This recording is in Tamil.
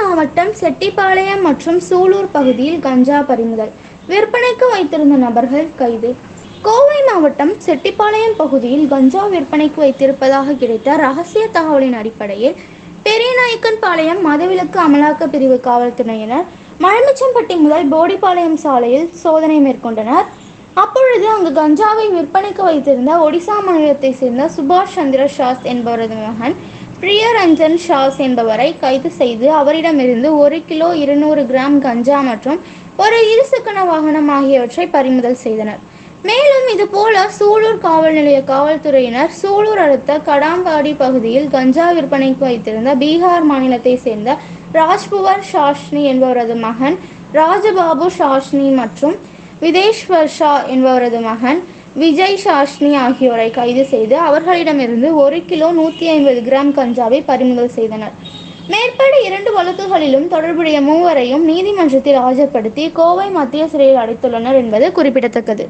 மாவட்டம் செட்டிப்பாளையம் மற்றும் சூலூர் பகுதியில் கஞ்சா பறிமுதல். விற்பனைக்கு வைத்திருந்த நபர்கள் கைது. கோவை மாவட்டம் செட்டிப்பாளையம் பகுதியில் கஞ்சா விற்பனைக்கு வைத்திருப்பதாக கிடைத்த ரகசிய தகவலின் அடிப்படையில் பெரியநாயக்கன்பாளையம் மதுவிலக்கு அமலாக்க பிரிவு காவல்துறையினர் மழமிச்சம்பட்டி முதல் போடிப்பாளையம் சாலையில் சோதனை மேற்கொண்டனர். அப்பொழுது அங்கு கஞ்சாவை விற்பனைக்கு வைத்திருந்த ஒடிசா மாநிலத்தை சேர்ந்த சுபாஷ் சந்திர ஷாஸ் என்பவரது மகன் பிரியரஞ்சன் ஷாஸ் என்பவரை கைது செய்து அவரிடமிருந்து ஒரு கிலோ இருநூறு கிராம் கஞ்சா மற்றும் ஒரு இருசக்கர வாகனம் ஆகியவற்றை பறிமுதல் செய்தனர். மேலும் இதுபோல சூலூர் காவல் நிலைய காவல்துறையினர் சூலூர் அடுத்த கடாம்பாடி பகுதியில் கஞ்சா விற்பனைக்கு வைத்திருந்த பீகார் மாநிலத்தை சேர்ந்த ராஜ்புவர் ஷாஷ்னி என்பவரது மகன் ராஜபாபு ஷாஷ்னி மற்றும் விதேஷ்வர் ஷா என்பவரது மகன் விஜய் சாஷ்னி ஆகியோரை கைது செய்து அவர்களிடமிருந்து ஒரு கிலோ நூற்றி ஐம்பது கிராம் கஞ்சாவை பறிமுதல் செய்தனர். மேற்படி இரண்டு வழக்குகளிலும் தொடர்புடைய மூவரையும் நீதிமன்றத்தில் ஆஜர்படுத்தி கோவை மத்திய சிறையில் அடைத்துள்ளனர் என்பது குறிப்பிடத்தக்கது.